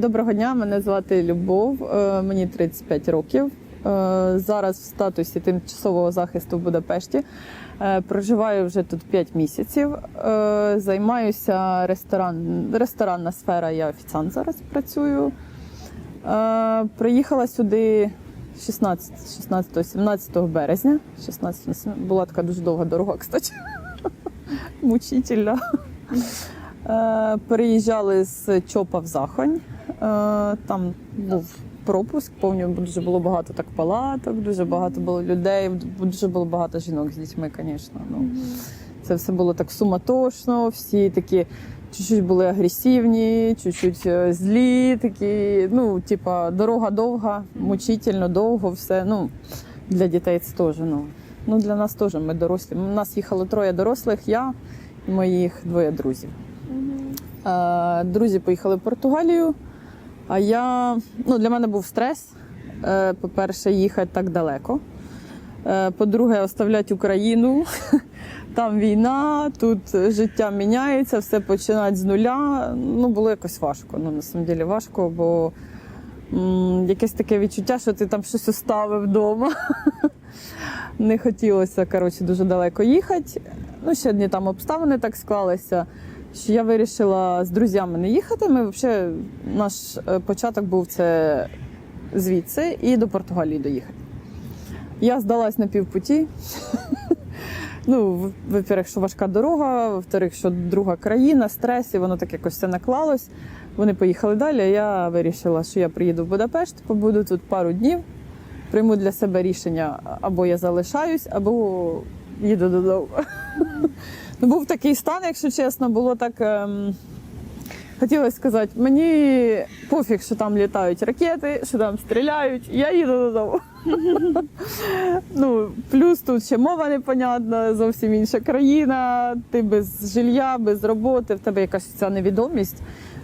Доброго дня, мене звати Любов, е, мені 35 років. Е, Зараз в статусі тимчасового захисту в Будапешті. Е, Проживаю вже тут 5 місяців. Займаюся ресторан, ресторанна сфера, я офіціант зараз працюю. Приїхала сюди 16, 16 17 березня. 16, була така дуже довга дорога, кстати. Мучительна. Переїжджали з Чопа в Захонь. Е, Там був пропуск, пам'ятаю, дуже було багато так палаток, дуже багато було людей, дуже було багато жінок з дітьми, звісно. Ну, це все було так суматошно, всі такі чуть-чуть були агресивні, чуть-чуть е, злі, такі, ну, типа, дорога довга, мучительно довго, все. Ну, для дітей це теж. Ну, ну, для нас теж ми дорослі. У нас їхало троє дорослих, я і моїх двоє друзів. Е, Друзі поїхали в Португалію. А я ну для мене був стрес. Е, По-перше, їхати так далеко. Е, По-друге, оставляти Україну. Там війна, тут життя міняється, все починати з нуля. Ну, було якось важко. Ну, на самом деле важко, бо м, якесь таке відчуття, що ти там щось оставив вдома. Не хотілося коротше, дуже далеко їхати. Ну, ще одні там обставини так склалися що я вирішила з друзями не їхати. Ми взагалі наш е, початок був це звідси і до Португалії доїхати. Я здалась на півпуті. Ну, во-первых, що важка дорога, во-вторых, що друга країна, стрес, і воно так якось все наклалось. Вони поїхали далі. Я вирішила, що я приїду в Будапешт, побуду тут пару днів, прийму для себе рішення, або я залишаюсь, або їду додому. Ну, був такий стан, якщо чесно, було так. Ем... Хотілося сказати, мені пофіг, що там літають ракети, що там стріляють, я їду додому. ну, плюс тут ще мова непонятна, зовсім інша країна, ти без жилья, без роботи, в тебе якась ця невідомість.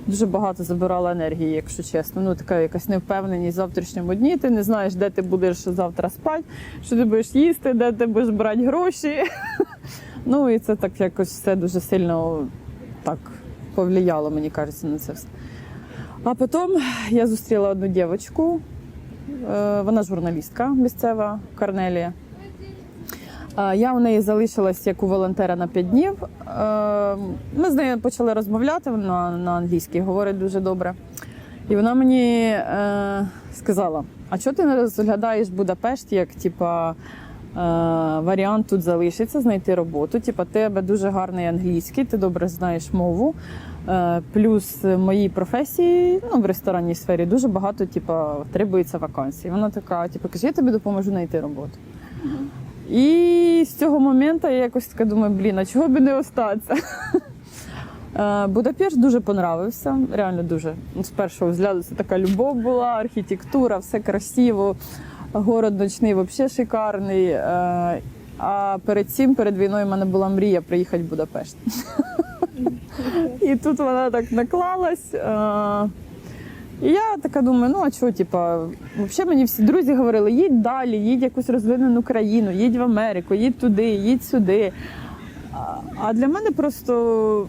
Дуже багато забирала енергії, якщо чесно. Ну, така якась невпевненість в завтрашньому дні. Ти не знаєш, де ти будеш завтра спати, що ти будеш їсти, де ти будеш брати гроші. Ну і це так якось все дуже сильно так повлияло, мені кажеться, на це все. А потім я зустріла одну дівчинку, е, вона журналістка місцева Корнелія. Е, Я у неї залишилась як у волонтера на 5 днів. Е, Ми з нею почали розмовляти, вона на англійській говорить дуже добре. І вона мені сказала: а чого ти не розглядаєш Будапешт як типа, варіант тут залишиться, знайти роботу? Типа, тебе дуже гарний англійський, ти добре знаєш мову. Е, плюс моїй професії, ну в ресторанній сфері, дуже багато типа, требується вакансій. Вона така, типу, каже, я тобі допоможу знайти роботу. І з цього моменту я якось така думаю, блін, а чого б не остатися? Е, Будапешт дуже понравився, реально дуже. З першого взгляду це така любов була, архітектура, все красиво. Город ночний взагалі шикарний. Е, А перед цим, перед війною, в мене була мрія приїхати в Будапешт. І тут вона так наклалась. Е, І я така думаю, ну а чого, типа, взагалі мені всі друзі говорили, їдь далі, їдь якусь розвинену країну, їдь в Америку, їдь туди, їдь сюди. А для мене просто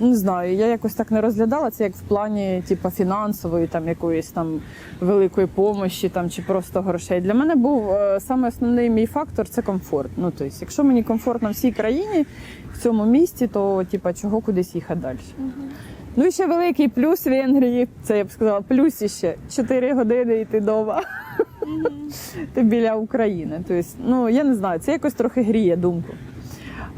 не знаю, я якось так не розглядала це як в плані типу, фінансової, там якоїсь там великої помощі там, чи просто грошей. Для мене був е, саме основний мій фактор це комфорт. Ну, тобто, якщо мені комфортно в всій країні, в цьому місті, то типу, чого кудись їхати далі. Ну і ще великий плюс в Венгрії, це я б сказала, плюс іще 4 години йти вдома. Ти біля України. Тобто, ну я не знаю, це якось трохи гріє думку.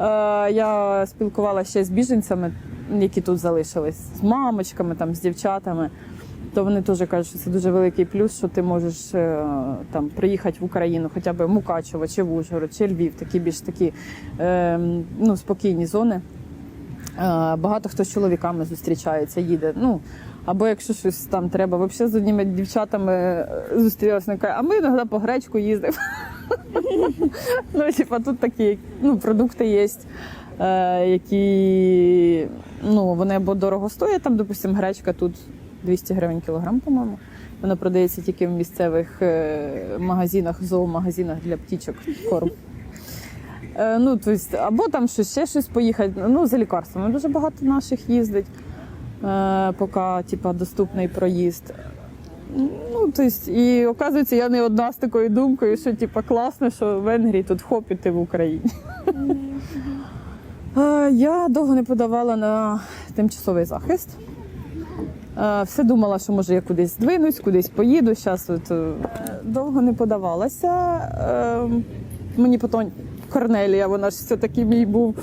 Е, я спілкувалася ще з біженцями, які тут залишились, з мамочками, там, з дівчатами. То вони теж кажуть, що це дуже великий плюс, що ти можеш е, там приїхати в Україну, хоча б Мукачево, чи в Ужгород, чи Львів, такі більш такі е, ну, спокійні зони. Е, Багато хто з чоловіками зустрічається, їде. Ну, або якщо щось там треба, взагалі з одніми дівчатами е, зустрілася, каже, а ми іноді по гречку їздимо. Ну, типа, тут такі ну, продукти є, які ну, вони або дорого стоять, там, допустимо, гречка тут 200 гривень кілограм, по-моєму. Вона продається тільки в місцевих е, магазинах, зоомагазинах для птічок корм. Е, ну, то есть, або там щось, ще щось поїхати. Ну, за лікарствами дуже багато наших їздить. е, поки типа, доступний проїзд. Ну, то есть, і оказується, я не одна з такою думкою, що типа, класно, що в Венгрії тут хоп, і ти в Україні. Е, Я довго не подавала на тимчасовий захист. Е, Все думала, що може я кудись здвинусь, кудись поїду. Зараз от, е, довго не подавалася. Мені потім Корнелія, вона ж все-таки мій був,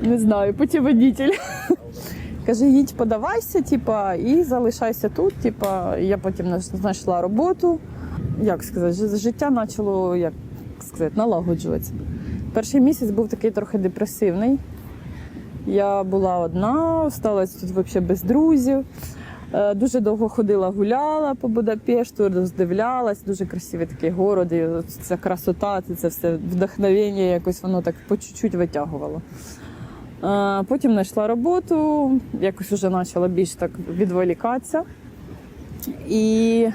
не знаю, путіводитель. Каже, їдь, подавайся, типа, і залишайся тут. Типа, я потім знайшла роботу. Як сказати, жи- життя почало як сказати, налагоджуватися. Перший місяць був такий трохи депресивний. Я була одна, осталась тут взагалі без друзів. Е, Дуже довго ходила, гуляла по Будапешту, роздивлялась, дуже красивий такий город, і ця красота, це, все вдохновення, якось воно так по чуть-чуть витягувало. Е, Потім знайшла роботу, якось вже почала більш так відволікатися. І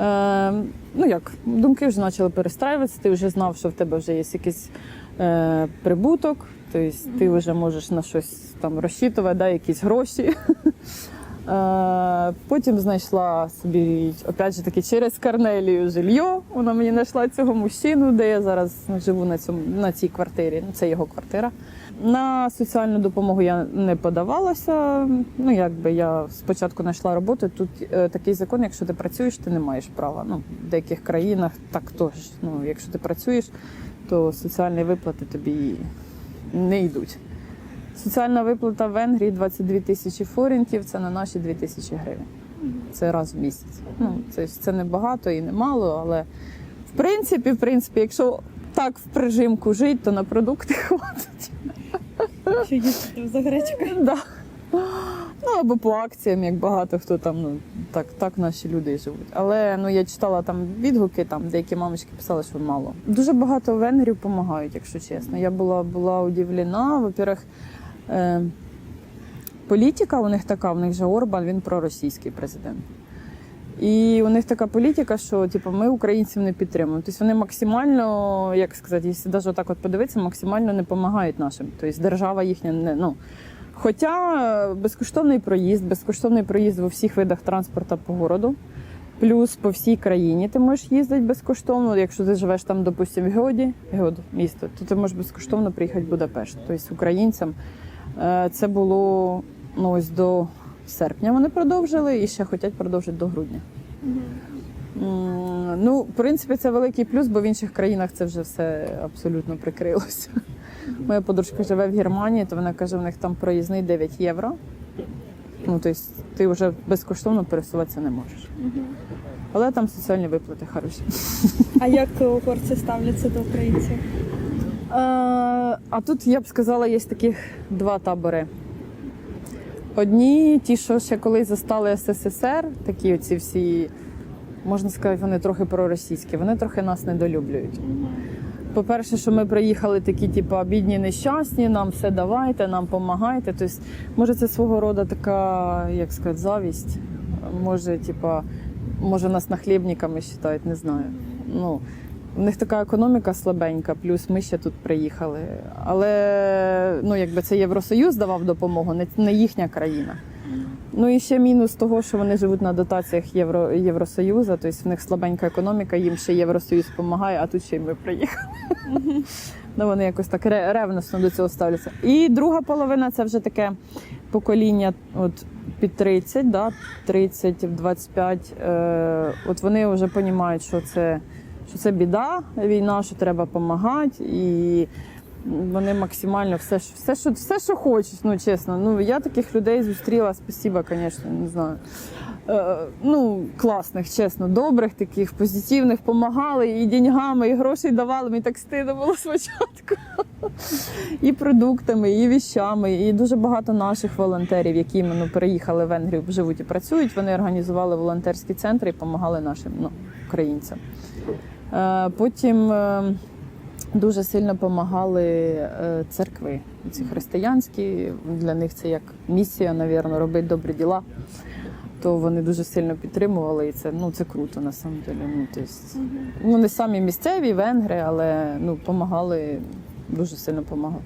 е, ну як, думки вже почали перестраюватися, ти вже знав, що в тебе вже є якийсь прибуток, тобто ти вже можеш на щось там розчитувати, да, якісь гроші. Е, Потім знайшла собі, опять же таки, через Корнелію жилье. Вона мені знайшла цього мужчину, де я зараз живу на, цьому, на цій квартирі. Це його квартира. На соціальну допомогу я не подавалася. Ну, якби я спочатку знайшла роботу. Тут е, такий закон, якщо ти працюєш, ти не маєш права. Ну, в деяких країнах так теж. Ну, якщо ти працюєш, то соціальні виплати тобі не йдуть. Соціальна виплата в Венгрії 22 тисячі форінтів, це на наші 2 тисячі гривень. Це раз в місяць. Ну, це, це не багато і не мало, але в принципі, в принципі, якщо так в прижимку жити, то на продукти хватить. Що їсти за гречкою? Да. Ну або по акціям, як багато хто там, ну так, так наші люди живуть. Але ну я читала там відгуки, там деякі мамочки писали, що мало. Дуже багато венгрів допомагають, якщо чесно. Я була була удивлена. Во-первых, е, політика у них така, у них же Орбан, він проросійський президент. І у них така політика, що типу, ми українців не підтримуємо. Тобто вони максимально, як сказати, якщо навіть так от подивитися, максимально не допомагають нашим. Тобто держава їхня не ну. Хоча е, безкоштовний проїзд, безкоштовний проїзд у всіх видах транспорту по городу, плюс по всій країні ти можеш їздити безкоштовно. Якщо ти живеш там, допустимо, в Геоді, Геод, місто, то ти можеш безкоштовно приїхати в Будапешт. Тобто українцям е, це було ну, ось до серпня. Вони продовжили і ще хочуть продовжити до грудня. Ну, в принципі, це великий плюс, бо в інших країнах це вже все абсолютно прикрилося. Моя подружка живе в Германії, то вона каже, в них там проїзний 9 євро. Ну, тобто ти вже безкоштовно пересуватися не можеш. Але там соціальні виплати хороші. А як угорці ставляться до українців? Е, А тут я б сказала, є таких два табори. Одні, ті, що ще колись застали СССР, такі оці всі, можна сказати, вони трохи проросійські, вони трохи нас недолюблюють. По-перше, що ми приїхали такі, типу, бідні, нещасні, нам все давайте, нам допомагайте. Тобто, може, це свого роду така, як сказати, завість. Може, типа, може, нас нахлібниками вважають, не знаю. Ну, в них така економіка слабенька, плюс ми ще тут приїхали. Але ну, якби це Євросоюз давав допомогу, не їхня країна. Ну і ще мінус того, що вони живуть на дотаціях Євро, Євросоюзу, тобто в них слабенька економіка, їм ще Євросоюз допомагає, а тут ще й ми приїхали. Ну, вони якось так ре- ревностно до цього ставляться. І друга половина це вже таке покоління от, під 30, да, 30, 25. Е, от вони вже розуміють, що це, що це біда, війна, що треба допомагати. І вони максимально все, все, що, все, що хочуть, ну чесно. Ну, я таких людей зустріла, спасіба, звісно, не знаю. Е, ну, класних, чесно, добрих, таких, позитивних, допомагали і деньгами, і грошей давали. Мені так стидно було спочатку. І продуктами, і віщами. І дуже багато наших волонтерів, які ну, переїхали в Венгрію, живуть і працюють. Вони організували волонтерські центри і допомагали нашим ну, українцям. Е, Потім е, дуже сильно допомагали е, церкви, ці християнські. Для них це як місія, навірно, робити добрі діла. То вони дуже сильно підтримували, і це ну це круто на самом деле. Ну, тобто, ну не самі місцеві венгри, але ну допомагали, дуже сильно допомагали.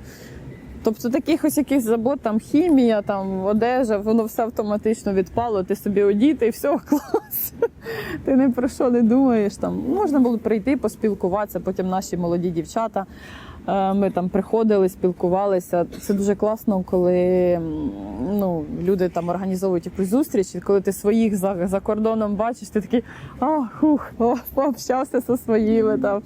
Тобто таких ось якихось забот, там хімія, там одежа, воно все автоматично відпало, ти собі одіти і все, клас. Ти не про що не думаєш. Там можна було прийти, поспілкуватися. Потім наші молоді дівчата. Е, Ми там приходили, спілкувалися. Це дуже класно, коли ну, люди там організовують якусь зустріч, і коли ти своїх за, за кордоном бачиш, ти такий а, хух, о, пообщався зі своїми. Там.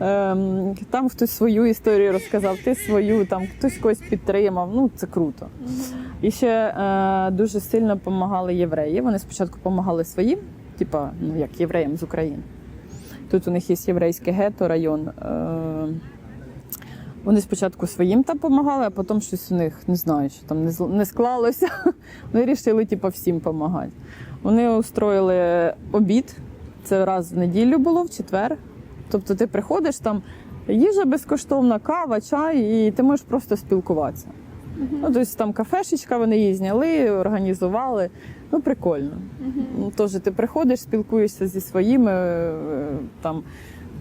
Ем, там хтось свою історію розказав, ти свою, там хтось когось підтримав. Ну, це круто. І ще е, дуже сильно допомагали євреї. Вони спочатку допомагали своїм, типа, ну як євреям з України. Тут у них є єврейське гетто, район. Е, вони спочатку своїм там допомагали, а потім щось у них не знаю, що там не, не склалося. Вони вирішили типу, всім допомагати. Вони устроїли обід. Це раз в неділю було, в четвер. Тобто ти приходиш там, їжа безкоштовна, кава, чай, і ти можеш просто спілкуватися. Ну, тобто там кафешечка, вони її зняли, організували. Ну, прикольно. Ну, Теж ти приходиш, спілкуєшся зі своїми е, там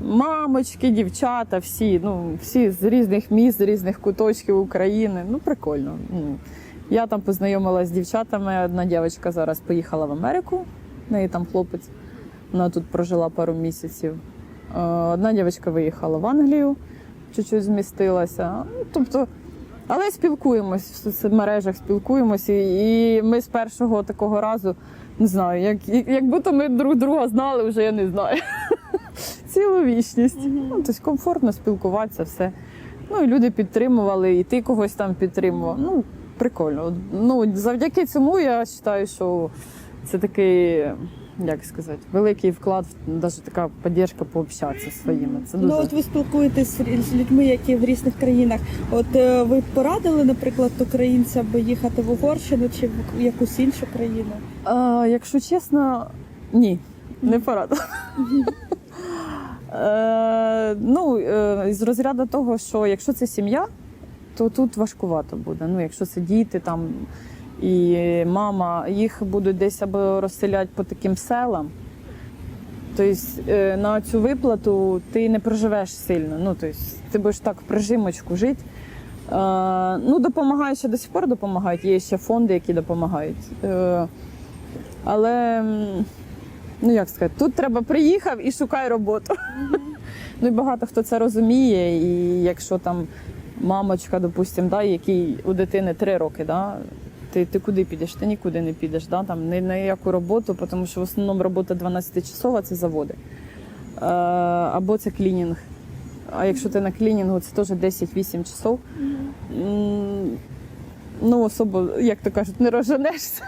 мамочки, дівчата, всі, ну, всі з різних міст, з різних куточків України. Ну, прикольно. Ну, Я там познайомилася з дівчатами. Одна дівчинка зараз поїхала в Америку, в неї там хлопець. Вона тут прожила пару місяців. Е, Одна дівчинка виїхала в Англію, чуть-чуть змістилася. Ну, Тобто, але спілкуємось в соцмережах, спілкуємось, і, ми з першого такого разу не знаю, як, як будто ми друг друга знали, вже я не знаю. Цілу вічність. Ну, тобто комфортно спілкуватися, все. Ну і люди підтримували, і ти когось там підтримував. Ну, прикольно. Ну, завдяки цьому я вважаю, що це такий, як сказати, великий вклад, навіть така підтримка пообщатися своїми. Це дуже Ну от ви спілкуєтесь з людьми, які в різних країнах. От е, ви порадили, наприклад, українцям їхати в Угорщину чи в якусь іншу країну? А, якщо чесно, ні, не порада. Е, ну, е, з розряду того, що якщо це сім'я, то тут важкувато буде. Ну, якщо це діти там і мама, їх будуть десь або розселяти по таким селам. Тобто на цю виплату ти не проживеш сильно. Ну, тобто, ти будеш так в прижимочку жити. Е, ну, допомагають ще до сих пор допомагають. Є ще фонди, які допомагають. Е, але ну як сказати, тут треба приїхав і шукай роботу. Ну і багато хто це розуміє. І якщо там мамочка, допустим, да, якій у дитини три роки, да, ти, ти куди підеш? Ти нікуди не підеш, да, там, ні на яку роботу, тому що в основному робота 12-часова це заводи. Е, або це клінінг. А якщо ти на клінінгу, це теж 10-8 часов. Ну, особо, як то кажуть, не розженешся.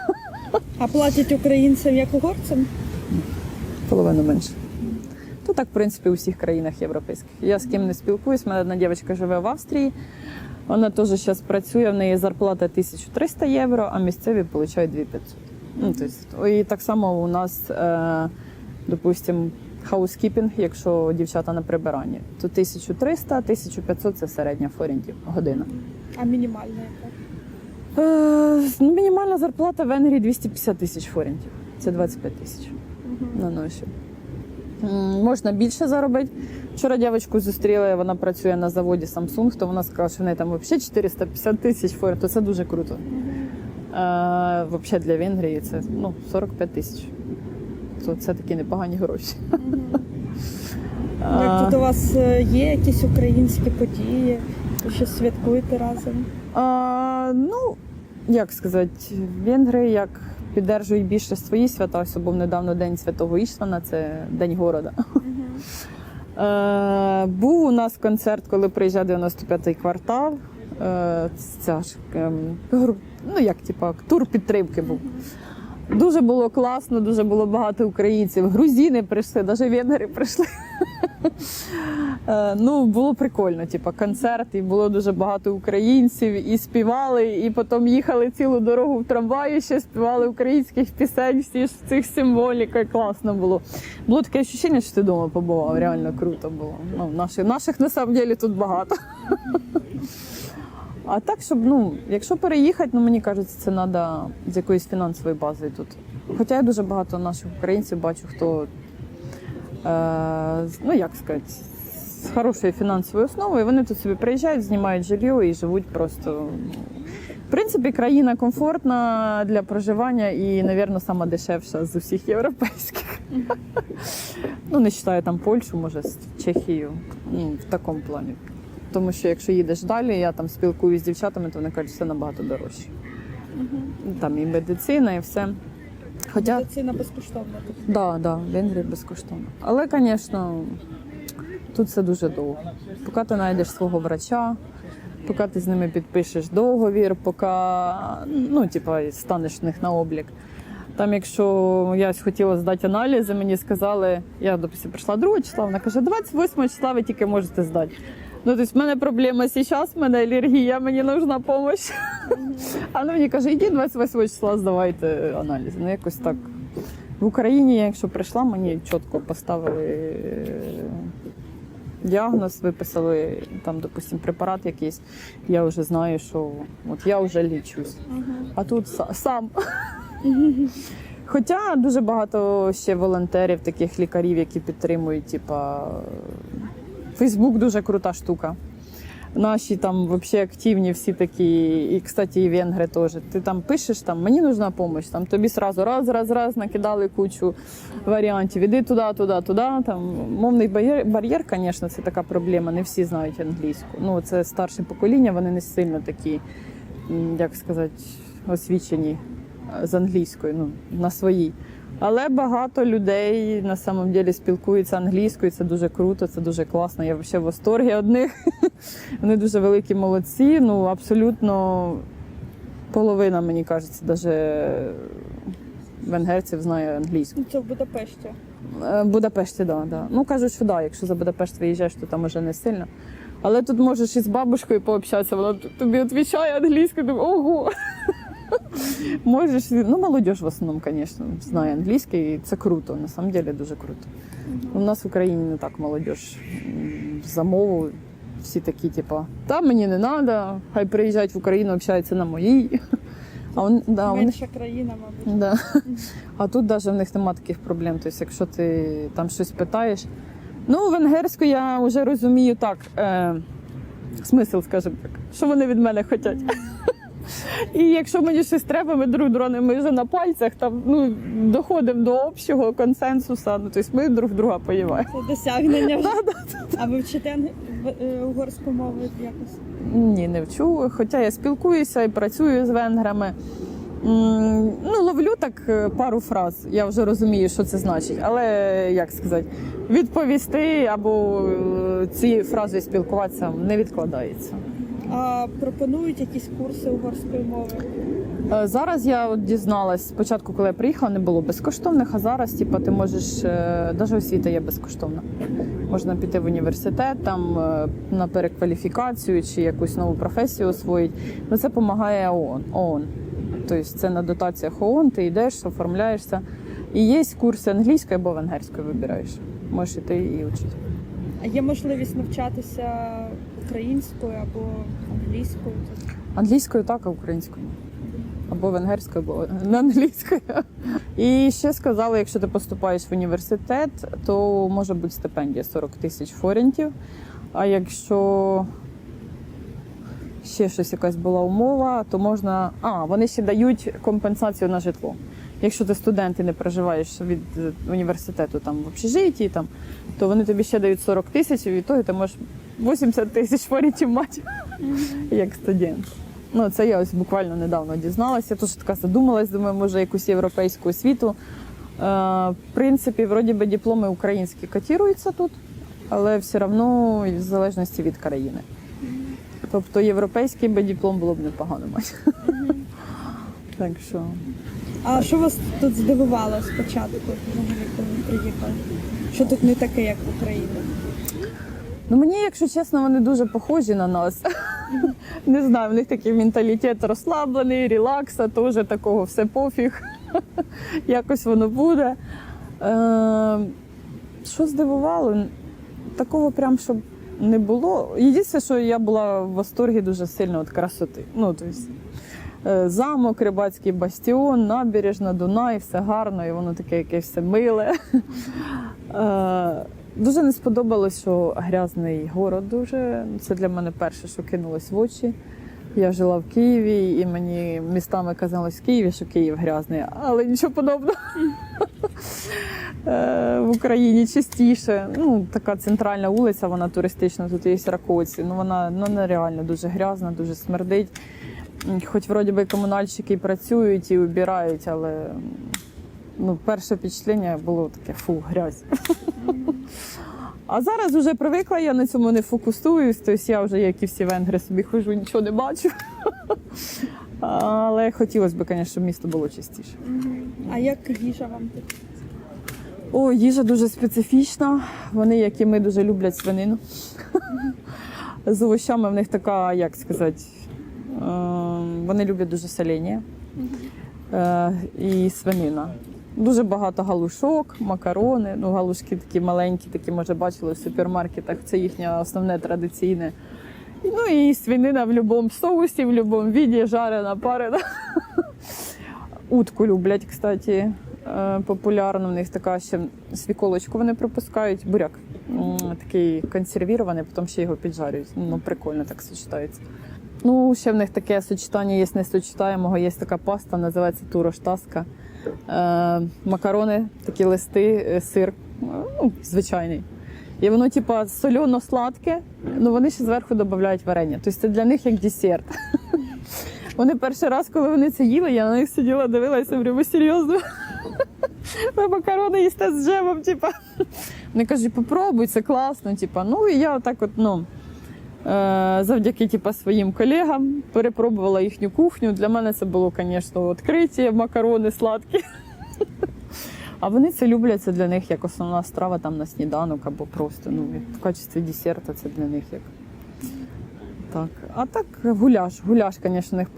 А платять українцям як угорцям? Половину менше. То так, в принципі, у всіх країнах європейських. Я з ким не спілкуюсь. У мене одна дівчинка живе в Австрії. Вона теж зараз працює, в неї зарплата 1300 євро, а місцеві отримують 2500. Ну, тобто, і так само у нас, е, допустимо, хаускіпінг, якщо дівчата на прибиранні, то 1300-1500 це середня форінтів година. А мінімальна яка? Е, ну, мінімальна зарплата в Венгрії 250 тисяч форінтів. Це 25 тисяч на ноші. М, Можна більше заробити. Вчора дівчинку зустріла, вона працює на заводі Samsung, то вона сказала, що в неї там взагалі 450 тисяч форінтів, то це дуже круто. Взагалі для Венгрії це ну, 45 тисяч. То це такі непогані гроші. Як тут у вас е, є якісь українські події? Ви щось святкуєте разом? А, ну, як сказати, венгри як піддержують більше свої свята, ось був недавно День Святого Іштвана, це День города. Е, був у нас концерт, коли приїжджав 95-й квартал. Е, ця ж, ем, ну як типа, тур підтримки був. Дуже було класно, дуже було багато українців. Грузини прийшли, навіть венгери прийшли. Е, Ну, було прикольно, типу, концерт, і було дуже багато українців, і співали, і потім їхали цілу дорогу в трамваї, ще співали українських пісень, всі ж цих символіках. Класно було. Було таке відчуття, що ти вдома побував, реально круто було. Ну, наших, наших на самом деле тут багато. А так, щоб, ну, якщо переїхати, ну мені кажеться, це треба з якоюсь фінансовою базою тут. Хоча я дуже багато наших українців бачу, хто, е, ну як сказати, з хорошою фінансовою основою. Вони тут собі приїжджають, знімають жилье і живуть просто. В принципі, країна комфортна для проживання і, мабуть, сама дешевша з усіх європейських. Ну, не вважаю там Польщу, може, Чехію. Ну, в такому плані. Тому що якщо їдеш далі, я там спілкуюся з дівчатами, то вони кажуть, все набагато дорожче. Там і медицина, і все. Хоча Медицина безкоштовна тут. Да, да, в Венгрії безкоштовно. Але, звісно, тут все дуже довго. Поки ти знайдеш свого врача, поки ти з ними підпишеш договір, поки ну, типа, станеш в них на облік. Там, якщо я хотіла здати аналізи, мені сказали, я допустим, прийшла 2 числа, вона каже, 28 числа ви тільки можете здати. Ну, тобто, в мене проблема зараз, в мене алергія, мені потрібна допомога. А вона мені каже, йди 28 числа здавайте аналізи. Ну, якось так. В Україні, я якщо прийшла, мені чітко поставили е, діагноз, виписали там, допустим, препарат якийсь. Я вже знаю, що от я вже лічусь. А тут сам. Хоча дуже багато ще волонтерів, таких лікарів, які підтримують, типа Фейсбук дуже крута штука. Наші там взагалі активні всі такі, і, кстати, і венгри теж. Ти там пишеш, там мені нужна допомога, там тобі сразу раз, раз, раз накидали кучу варіантів. Іди туди, туди, туди. Там мовний бар'єр, бар'єр, звісно, це така проблема. Не всі знають англійську. Ну, це старше покоління, вони не сильно такі, як сказати, освічені з англійською, ну, на своїй. Але багато людей на самом деле спілкуються англійською. Це дуже круто, це дуже класно. Я взагалі в восторгі одних. Вони дуже великі молодці. Ну абсолютно половина, мені кажеться, навіть венгерців знає англійську. Це в Будапешті. Е, В Будапешті, да, да. Ну кажуть, що да, якщо за Будапешт виїжджаєш, то там уже не сильно. Але тут можеш із бабушкою пообщатися, вона тобі відповідає англійською, думаю, ого. Можеш, ну молодь в основному, звісно, знає англійський, і це круто, на самом деле дуже круто. У нас в Україні не так молодь м, за мову. Всі такі, типу, та мені не треба, хай приїжджають в Україну, общаються на моїй. А он, да, Менша країна, мабуть. Да. А тут навіть в них немає таких проблем. Тобто, якщо ти там щось питаєш. Ну, венгерську я вже розумію так. Е, смисл, скажімо так, що вони від мене хочуть. І якщо мені щось треба, ми друг друга ми вже на пальцях там ну, доходимо до общого консенсусу. Ну, тобто ми друг друга поїваємо. Це досягнення. А ви вчите е, угорську мову якось? Ні, не вчу. Хоча я спілкуюся і працюю з венграми. Ну, ловлю так е, пару фраз. Я вже розумію, що це значить. Але як сказати, відповісти або е, ці фрази спілкуватися не відкладається. А пропонують якісь курси угорської мови? Е, Зараз я от дізналась, спочатку, коли я приїхала, не було безкоштовних, а зараз типу, ти можеш, навіть освіта є безкоштовна. Можна піти в університет, там е, на перекваліфікацію чи якусь нову професію освоїть. Ну це допомагає ООН. ООН. Тобто це на дотаціях ООН, ти йдеш, оформляєшся. І є курси англійської або венгерської вибираєш. Можеш іти і вчити. А є можливість навчатися українською або англійською? Англійською так, а українською. Або венгерською, або не англійською. І ще сказали, якщо ти поступаєш в університет, то може бути стипендія 40 тисяч форентів. А якщо ще щось якась була умова, то можна. А, вони ще дають компенсацію на житло. Якщо ти студент і не проживаєш від е, університету там в общежитті, там, то вони тобі ще дають 40 тисяч, і від того ти можеш 80 тисяч форентів мати як студент. Ну, це я ось буквально недавно дізналася. Я теж така задумалась, думаю, може якусь європейську освіту. Е, в принципі, вроді би дипломи українські котируються тут, але все одно в залежності від країни. Тобто європейський би диплом було б непогано мати. Так що. А що вас тут здивувало спочатку, взагалі, коли ви приїхали? Що тут не таке, як в Україні? Ну мені, якщо чесно, вони дуже похожі на нас. Не знаю, в них такий менталітет розслаблений, релакса, теж такого все пофіг. Якось воно буде. Е, що здивувало? Такого прям, щоб не було. Єдине, що я була в восторгі дуже сильно від красоти. Ну, тобто, замок, рибацький бастіон, набережна, Дунай, все гарно, і воно таке якесь все миле. Е, Дуже не сподобалось, що грязний город дуже. Це для мене перше, що кинулось в очі. Я жила в Києві, і мені містами казалось в Києві, що Київ грязний, але нічого подобного. Е, В Україні чистіше. Ну, така центральна вулиця, вона туристична, тут є ракоці. Ну, вона ну, нереально дуже грязна, дуже смердить. Хоч вроді би комунальщики і працюють і убирають, але ну, перше впечатлення було таке фу, грязь. А зараз вже привикла, я на цьому не фокусуюсь, тобто я вже, як і всі венгри, собі хожу, нічого не бачу. Але хотілося б, звісно, щоб місто було чистіше. А як їжа вам тут? О, їжа дуже специфічна. Вони, як і ми, дуже люблять свинину. З овощами в них така, як сказати, вони люблять дуже солені е, і свинина. Дуже багато галушок, макарони. Ну, галушки такі маленькі, такі, може, бачили в супермаркетах. Це їхнє основне традиційне. Ну і свинина в будь-якому соусі, в будь-якому віді, жарена, парена. Утку люблять, кстати, е, популярно. В них така ще свіколочку вони пропускають. Буряк такий консервірований, потім ще його піджарюють. Ну, прикольно так сочетається. Ну, ще в них таке сочетання є несочетаємого, є така паста, називається туроштаска. Е, макарони, такі листи, е, сир, ну, звичайний. І воно, типа, сольоно-сладке, ну вони ще зверху додають варення. Тобто це для них як десерт. Вони перший раз, коли вони це їли, я на них сиділа, дивилася, говорю, ви серйозно? Ви макарони їсте з джемом, типа. Вони кажуть, попробуй, це класно. Типа. Ну і я отак от, ну, завдяки типа, своїм колегам перепробувала їхню кухню. Для мене це було, звісно, відкриття, макарони сладкі. А вони це люблять, це для них як основна страва там на сніданок або просто ну, в качестві десерта це для них як. Так. А так гуляш. Гуляш, звісно, них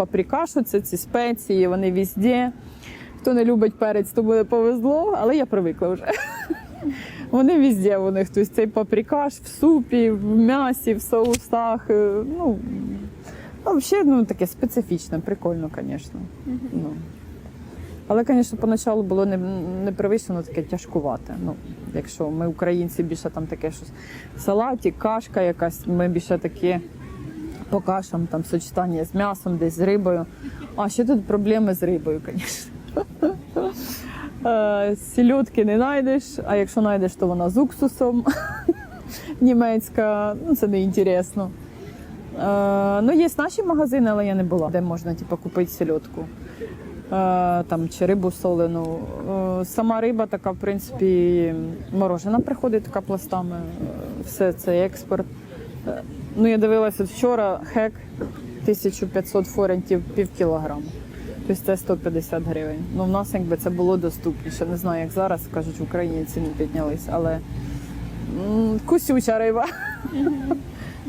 це ці спеції, вони везде. Хто не любить перець, то буде повезло, але я привикла вже. Вони везде у них. Тобто цей паприкаш в супі, в м'ясі, в соусах. е, Ну, ну взагалі ну, таке специфічне, прикольно, звісно. Ну. Але, звісно, поначалу було не, непривично таке тяжкувате. Ну, якщо ми, українці, більше там таке щось салаті, кашка якась, ми більше такі по кашам, там сочетання з м'ясом, десь з рибою. А ще тут проблеми з рибою, звісно. Е, Сільотки не знайдеш, а якщо знайдеш, то вона з уксусом німецька. Ну, це не інтересно. Е, ну, є наші магазини, але я не була, де можна типу, купити сільотку. Е, там, чи рибу солену. Сама риба така, в принципі, морожена приходить така пластами. Все це експорт. Ну, я дивилася вчора хек 1500 форентів пів кілограму. Тобто це 150 гривень. Ну, в нас якби це було доступніше. Не знаю, як зараз кажуть, в Україні ціни піднялись, але м, кусюча риба.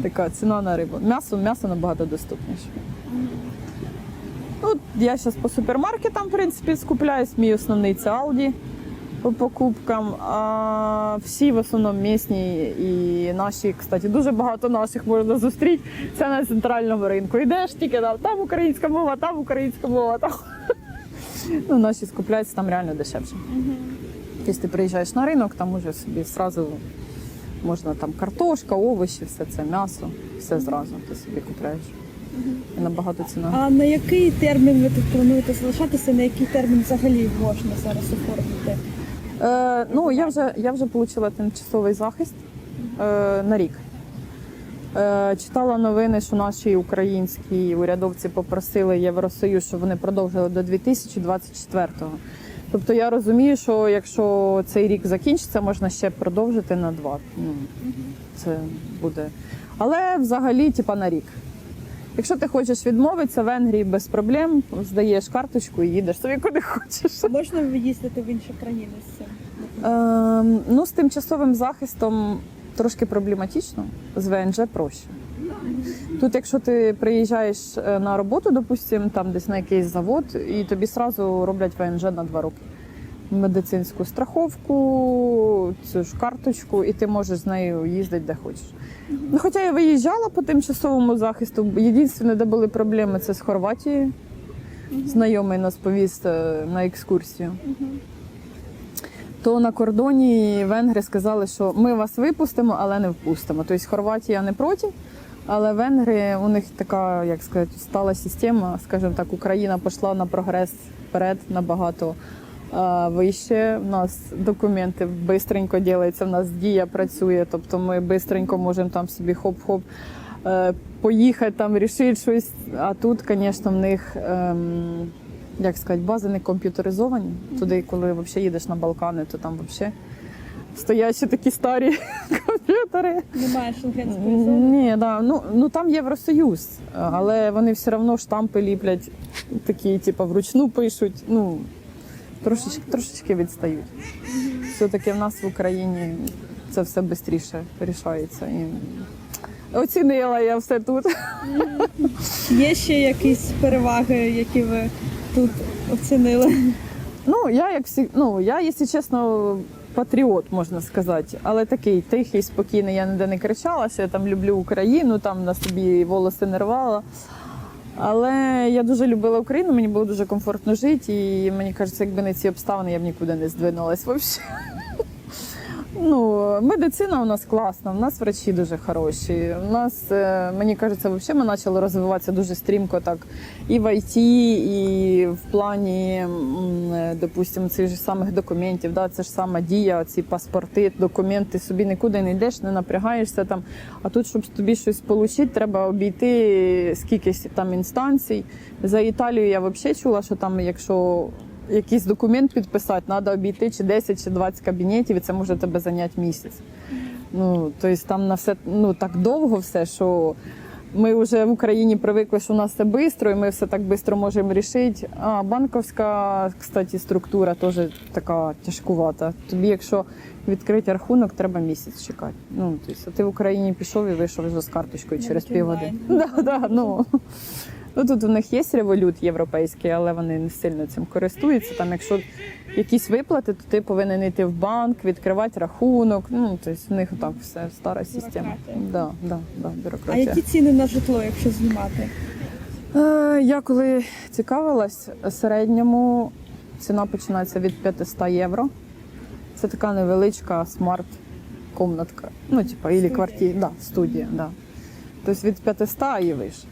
така ціна на рибу. М'ясо, м'ясо набагато доступніше. Ну, я зараз по супермаркетам, в принципі, скупляюсь. Мій основний це Aldi по покупкам. А всі в основному місні і наші, кстати, дуже багато наших можна зустріти. Це на центральному ринку. Йдеш тільки там, там українська мова, там українська мова. Там. Ну, наші скупляються там реально дешевше. Якщо ти приїжджаєш на ринок, там уже собі зразу можна там картошка, овочі, все це м'ясо, все зразу ти собі купляєш. І набагато ціна. А на який термін ви тут плануєте залишатися? На який термін взагалі можна зараз оформити? Е, ну, я вже, я вже отримала тимчасовий захист е, на рік. Е, читала новини, що наші українські урядовці попросили Євросоюз, щоб вони продовжили до 2024-го. Тобто я розумію, що якщо цей рік закінчиться, можна ще продовжити на два. Ну, це буде. Але взагалі, типа на рік. Якщо ти хочеш відмовитися в Венгрії без проблем, здаєш карточку і їдеш собі куди хочеш. Можна їздити в інші країни з цим? Ем, ну, з тимчасовим захистом трошки проблематично, з ВНЖ проще. Тут, якщо ти приїжджаєш е, на роботу, допустимо, там десь на якийсь завод, і тобі одразу роблять ВНЖ на два роки. Медицинську страховку, цю ж карточку, і ти можеш з нею їздити де хочеш. Ну, хоча я виїжджала по тимчасовому захисту. Єдине, де були проблеми, це з Хорватії. Знайомий нас повіз е, на екскурсію. то на кордоні венгри сказали, що ми вас випустимо, але не впустимо. Тобто Хорватія не проти, але венгри у них така, як сказати, стала система. Скажімо так, Україна пішла на прогрес вперед набагато вище. У нас документи швидко діляться, в нас дія працює, тобто ми швидко можемо там собі хоп-хоп е, поїхати там, рішити щось. А тут, звісно, в них. Ем, як сказати, бази не комп'ютеризовані. Туди, коли взагалі їдеш на Балкани, то там взагалі стоячі такі старі комп'ютери. Немає шенгенської зони. Ні, да. ну, ну там Євросоюз, але вони все одно штампи ліплять, такі, типу, вручну пишуть. Ну, трошечки, трошечки відстають. Все-таки в нас в Україні це все швидше рішається. І оцінила я все тут. Є ще якісь переваги, які ви тут оцінили? Ну, я як всі, ну я, якщо чесно, патріот, можна сказати, але такий тихий, спокійний. Я ніде не кричала, що я там люблю Україну, там на собі волоси не рвала. Але я дуже любила Україну, мені було дуже комфортно жити, і мені кажеться, якби не ці обставини, я б нікуди не здвинулась взагалі. Ну, медицина у нас класна, у нас врачі дуже хороші. У нас, е, мені кажеться, взагалі ми почали розвиватися дуже стрімко так і в ІТ, і в плані, е, допустимо, цих ж самих документів. Да, це ж сама дія, ці паспорти, документи, собі нікуди не йдеш, не напрягаєшся там. А тут, щоб тобі щось отримати, треба обійти скількись там інстанцій. За Італію я взагалі чула, що там, якщо якийсь документ підписати, треба обійти чи 10, чи 20 кабінетів, і це може тебе зайняти місяць. Ну, тобто там на все ну, так довго все, що ми вже в Україні привикли, що у нас все швидко, і ми все так швидко можемо рішити. А банківська, кстати, структура теж така тяжкувата. Тобі, якщо відкрити рахунок, треба місяць чекати. Ну, тобто, ти в Україні пішов і вийшов вже з карточкою через півгодини. Да, да, ну. Ну тут у них є револют європейський, але вони не сильно цим користуються. Там, якщо якісь виплати, то ти повинен йти в банк, відкривати рахунок. Ну тобто в них так все стара система. Бюрократія. Да, да, да, А які ціни на житло, якщо знімати? Е, Я коли цікавилась, середньому ціна починається від 500 євро. Це така невеличка смарт-комнатка. Ну, типа, ілі квартира, да, студія, да. Тобто від 500 і вище.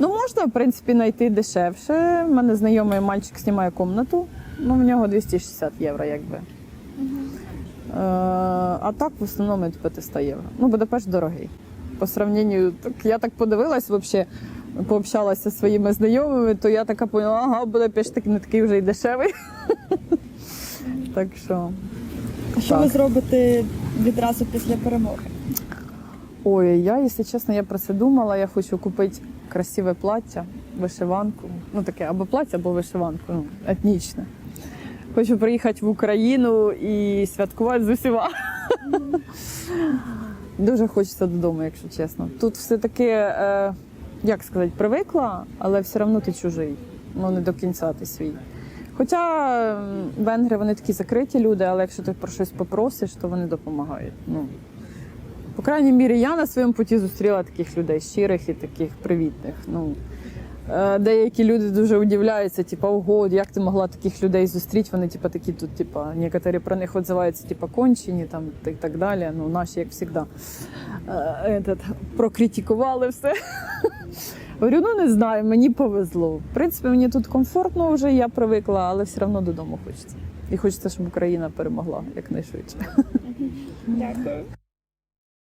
Ну, можна, в принципі, знайти дешевше. У мене знайомий мальчик знімає комнату, ну, в нього 260 євро, якби. Е, а так в основному від 500 євро. Ну, Будапешт дорогий. По сравненню, так я так подивилась взагалі, пообщалася зі своїми знайомими, то я така поняла, ага, Будапешт так не такий вже й дешевий. Так що. А що ви зробите відразу після перемоги? Ой, я, якщо чесно, я про це думала. Я хочу купити красиве плаття, вишиванку. Ну таке або плаття, або вишиванку, ну, етнічне. Хочу приїхати в Україну і святкувати з усіма. Дуже хочеться додому, якщо чесно. Тут все таки, е, як сказати, привикла, але все одно ти чужий. Ну не до кінця ти свій. Хоча венгри вони такі закриті люди, але якщо ти про щось попросиш, то вони допомагають. Ну, по крайній мірі, я на своєму путі зустріла таких людей щирих і таких привітних. Ну, е, деякі люди дуже удивляються, типу, ого, як ти могла таких людей зустріти? Вони типу, такі тут, типу, некоторі про них відзиваються, типу, кончені там, і так далі. Ну, наші, як завжди, е, этот, прокритикували все. Говорю, ну не знаю, мені повезло. В принципі, мені тут комфортно вже, я привикла, але все одно додому хочеться. І хочеться, щоб Україна перемогла якнайшвидше. Дякую.